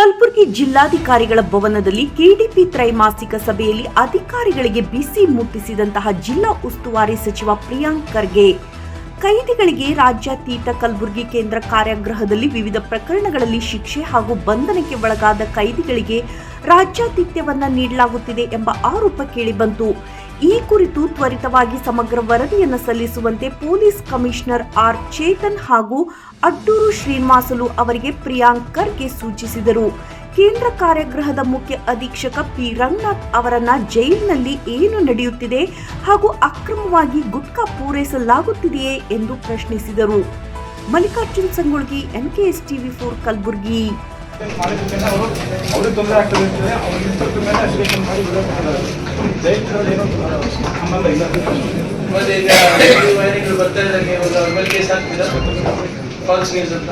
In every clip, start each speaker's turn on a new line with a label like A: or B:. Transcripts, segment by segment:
A: ಕಲಬುರಗಿ ಜಿಲ್ಲಾಧಿಕಾರಿಗಳ ಭವನದಲ್ಲಿ ಕೆಡಿಪಿ ತ್ರೈಮಾಸಿಕ ಸಭೆಯಲ್ಲಿ ಅಧಿಕಾರಿಗಳಿಗೆ ಬಿಸಿ ಮುಟ್ಟಿಸಿದಂತಹ ಜಿಲ್ಲಾ ಉಸ್ತುವಾರಿ ಸಚಿವ ಪ್ರಿಯಾಂಕ್ ಖರ್ಗೆ. ಕೈದಿಗಳಿಗೆ ರಾಜ್ಯಾತೀತ ಕಲಬುರಗಿ ಕೇಂದ್ರ ಕಾರ್ಯಾಗೃಹದಲ್ಲಿ ವಿವಿಧ ಪ್ರಕರಣಗಳಲ್ಲಿ ಶಿಕ್ಷೆ ಹಾಗೂ ಬಂಧನಕ್ಕೆ ಒಳಗಾದ ಕೈದಿಗಳಿಗೆ ರಾಜ್ಯಾತಿಥ್ಯವನ್ನು ನೀಡಲಾಗುತ್ತಿದೆ ಎಂಬ ಆರೋಪ ಕೇಳಿಬಂತು ಈ ಕುರಿತು ತ್ವರಿತವಾಗಿ ಸಮಗ್ರ ವರದಿಯನ್ನು ಸಲ್ಲಿಸುವಂತೆ ಪೊಲೀಸ್ ಕಮಿಷನರ್ ಆರ್ ಚೇತನ್ ಹಾಗೂ ಅಡ್ಡೂರು ಶ್ರೀನಿವಾಸಲು ಅವರಿಗೆ ಪ್ರಿಯಾಂಕ್ ಖರ್ಗೆ ಸೂಚಿಸಿದರು. ಕೇಂದ್ರ ಕಾರ್ಯಗೃಹದ ಮುಖ್ಯ ಅಧೀಕ್ಷಕ ಪಿ. ರಂಗನಾಥ್ ಅವರನ್ನ ಜೈಲಿನಲ್ಲಿ ಏನು ನಡೆಯುತ್ತಿದೆ ಹಾಗೂ ಅಕ್ರಮವಾಗಿ ಗುಟ್ಕಾ ಪೂರೈಸಲಾಗುತ್ತಿದೆಯೇ ಎಂದು ಪ್ರಶ್ನಿಸಿದರು. Mallikarjun Sangolgi NKS TV four Kalaburagi.
B: ಮಾಡಿದ್ದಕ್ಕೆ ಅವರು ಅವ್ರಿಗೆ ತೊಂದರೆ ಆಗ್ತದೆ ಅಂತೇಳಿ ಅವ್ರ ಮೇಲೆ ಅಪ್ಲಿಕೇಶನ್ ಏನೋ ಸಂಬಂಧ ಇಲ್ಲ
C: ಈಗ ಬರ್ತಾ ಅವ್ರ ಮೇಲೆ ಕೇಸ್ ಹಾಕ್ತೀರಾ ಫಾಲ್ಸ್ ನ್ಯೂಸ್ ಅಂತ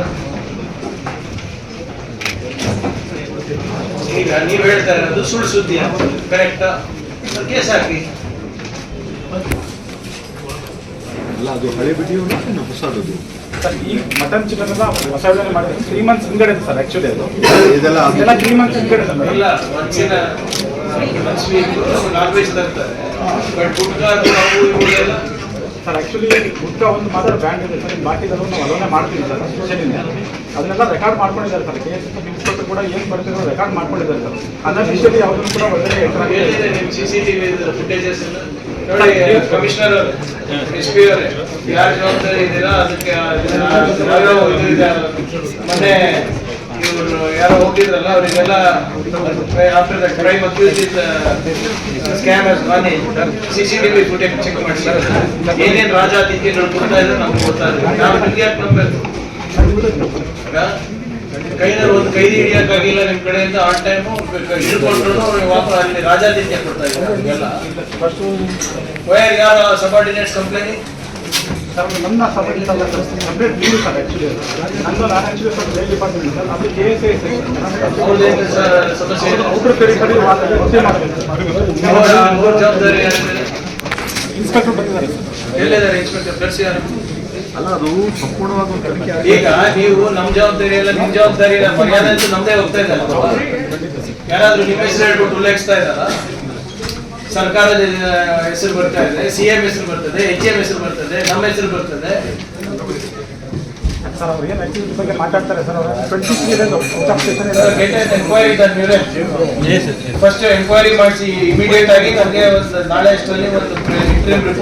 C: ಈಗ ನೀವು ಹೇಳ್ತಾ ಇರೋದು ಸುಳ್ಳು ಸುದ್ದಿ ಕರೆಕ್ಟಾ ಕೇಸ್ ಹಾಕಿ
D: ಅಲ್ಲ ಅದು ಹಳೆ ಬಿಡಿಯೋ ಹೊಸದು
B: ಸರ್ ಈ ಮಟನ್ ಚಿಕನ್ ಎಲ್ಲ ಹೊಸ ಯೋಜನೆ ಮಾಡಿದ್ರೆ ತ್ರೀ ಮಂತ್ಸ್ ಹಿಂಗಡೆ ಸರ್ ಆಕ್ಚುಲಿ ಅದು.
D: ಇದೆಲ್ಲ
B: ಇದೆಲ್ಲ ತ್ರೀ ಮಂತ್ಸ್ ಹಿಂಗಡೆ ಸರ್.
C: ಇಲ್ಲ ನಾನ್ ವೆಜ್ ತರ್ತಾರೆ. ಬಟ್ ಗುಟ್ಕ ಅವು
B: ಸರ್ ಆಕ್ಚುಲಿ ಗುಟ್ಕ ಒಂದು ಮಾತ್ರ ಬ್ಯಾಂಡ್ ಇದೆ ಸರ್. ನಾವು ಅದನ್ನೇ ಮಾಡ್ತೀವಿ ಸರ್ ಸ್ಪೆಷಲಿಂದ ಅದನ್ನೆಲ್ಲ ರೆಕಾರ್ಡ್ ಮಾಡ್ಕೊಂಡಿದ್ದಾರೆ ಸರ್. ಕೆ ಎಸ್ ಇನ್ಸ್ಪೆಕ್ಟರ್ ಕೂಡ ಏನು ಬರ್ತಿರೋ ರೆಕಾರ್ಡ್ ಮಾಡ್ಕೊಂಡಿದ್ದಾರೆ ಸರ್. ಅನಫಿಷಿಯಲಿ ಯಾವುದನ್ನು ಕೂಡ ಒಳ್ಳೆ
C: ಸಿ ಸಿ ಟಿವಿ ಫುಟೇಜಸ್ ನೋಡಿ ಕಮಿಷನರ್ ಎಸ್ ಪಿ ಅವರೇ ಯಾರು ಜವಾಬ್ದಾರಿ ಇದ್ದೀರಾ ಅದಕ್ಕೆ ಮೊನ್ನೆ ಇವರು ಯಾರೋ ಹೋಗಿದ್ರಲ್ಲ ಅವರಿಗೆಲ್ಲ after the crime accused scammers money C C TV footage check ಮಾಡಿ ಸರ್ ಏನೇನು ರಾಜಾತಿಥ್ಯಗಳು ಕೊಡ್ತಾ ಇದ್ರೆ ನಮ್ಗೆ ಗೊತ್ತಾಗುತ್ತೆ ನಾವು ಯಾಕೆ ನಂಬಬೇಕು ಕೈನಲ್ಲಿ ಒಂದು ಕೈದಿ ಹಿಡಿಯೋಕ್ಕಾಗಿಲ್ಲ ನಿಮ್ಮ ಕಡೆಯಿಂದ ಆ ಟೈಮು ಹಿಡ್ಕೊಂಡ್ರು ವಾಪಸ್ ಅಲ್ಲಿ ರಾಜಾತಿಥ್ಯ ಕೊಡ್ತಾ ಇದ್ದಾರೆ ನಿಮ್ಗೆಲ್ಲ
B: ಫಸ್ಟು
C: ವೈರ್ ಯಾರ ಸಬಾರ್ಡಿನೇಟ್ಸ್ ಕಂಪ್ಲೇನಿ
B: ಸರ್ ನನ್ನ ಸಬ್ಜೆಕ್ಟ್ ಅಲ್ಲ sir separate leave sir actually ನಂದು ನಾನು ಆ್ಯಕ್ಚುಲಿ ಸರ್ ಡಿಪಾರ್ಟ್ಮೆಂಟ್ ಅದು ಕೆ ಎಸ್
C: ಸರ್?
B: ಔಟ್ರ್
C: ಜವಾಬ್ದಾರಿ
B: ಇನ್ಸ್ಪೆಕ್ಟರ್ ಬಂದಿದ್ದಾರೆ. ಸರ್
C: ಎಲ್ಲಿದ್ದಾರೆ ಇನ್ಸ್ಪೆಕ್ಟರ್ ಕರ್ಸಿ ಯಾರು
D: ಅಲ್ಲ ಅದು ಸಂಪೂರ್ಣವಾಗಿ ಒಂದು ತನಿಖೆ
C: ಈಗ ನೀವು ನಮ್ಮ ಜವಾಬ್ದಾರಿ ಇಲ್ಲ ನಿಮ್ಮ ಜವಾಬ್ದಾರಿ ಇಲ್ಲ ಮರ್ಯಾದೆ ಅಂತೂ ನಮ್ದೇ ಹೋಗ್ತಾ ಇದೆ ಯಾರಾದ್ರೂ ನಿಮ್ಮ ಹೆಸರು ಹೇಳ್ಬಿಟ್ಟು ಉಲ್ಲೇಖಿಸ್ತಾ ಇದ್ದಾರ? ಸರ್ಕಾರದ ಹೆಸರು ಬರ್ತಾ ಇದೆ ಸಿ ಎಂ ಹೆಸರು ಬರ್ತದೆ ಎಚ್ ಎಂ ಹೆಸರು ಬರ್ತದೆ ನಮ್ಮ ಹೆಸರು ಬರ್ತದೆ.
B: ಸರ್ ಅವ್ರು ಏನು ಬಗ್ಗೆ ಮಾತಾಡ್ತಾರೆ ಸರ್ ಅವರು twenty three
C: enquiry first enquiry ಮಾಡಿಸಿ ಇಮಿಡಿಯೇಟ್ ಆಗಿ ನಮಗೆ ಒಂದು ನಾಳೆ ಅಷ್ಟರಲ್ಲಿ ಒಂದು ಇಂಟರ್ವ್ಯೂ ರಿಪೋರ್ಟ್